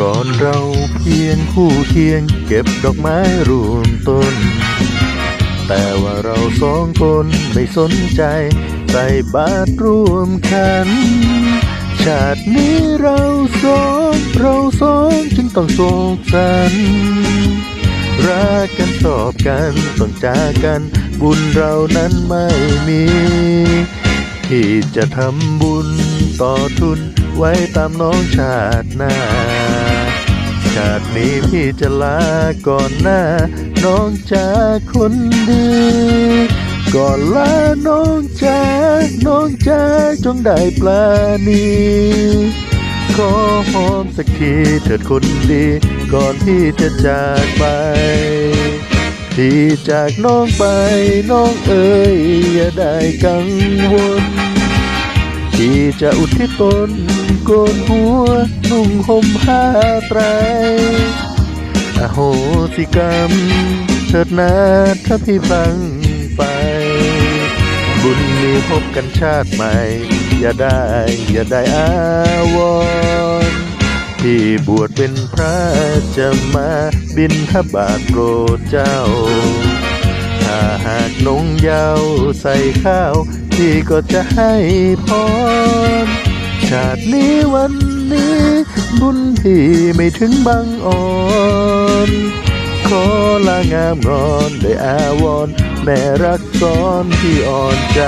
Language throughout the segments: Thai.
ก่อนเราเพียงคู่เคียง เก็บดอกไม้รวมต้น แต่ว่าเราสองคนไม่สนใจ ใส่บาตรรวมกัน ชาตินี้เราสองเราสองจึงต้องโศกสันรักกันชอบกันต้องจากกัน บุญเรานั้นไม่มี ที่จะทำบุญต่อทุนไว้ตามน้องชาติหน้า ชาตินี้พี่จะลาก่อนหน้า น้องจาคนดี ก่อนลาน้องจาน้องจาจงได้ปลานีขอหอมสักทีเถิดคนดี ก่อนพี่จะจากไปที่จากน้องไปน้องเอ๋ยอย่าได้กังวล ที่จะอุทิศตนโกนหัวนุ่งห่มผ้าไตรอโหสิกรรมเถิดนาถ้าพี่ฟังไป บุญมีพบกันชาติใหม่ อย่าได้อย่าได้อาวรณ์ที่บวชเป็นพระจะมาบินทบาทโปรดเจ้า ถ้าหากนงเยาวใส่ข้าว พี่ก็จะให้พรชาตินี้วันนี้ บุญพี่ไม่ถึงบางอ่อนขอลางามงอนได้อาวรณ์แม่รักซ้อนที่อ่อนใจ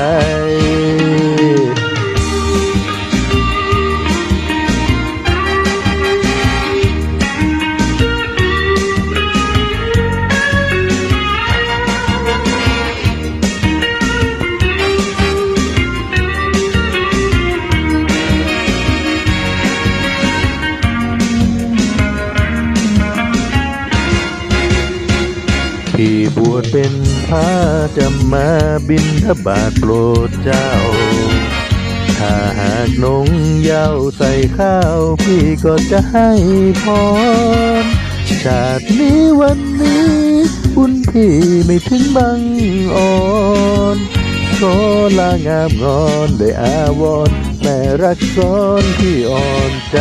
ที่บวชเป็นพระจะมาบินทบาทโปรดเจ้า ถ้าหากนงเยาวใส่ข้าวพี่ก็จะให้พร ชาตินี้วันนี้บุญพี่ไม่ถึงบังอ่อนขอลางามงอนได้อาวรแม่รักซ้อนที่อ่อนใจ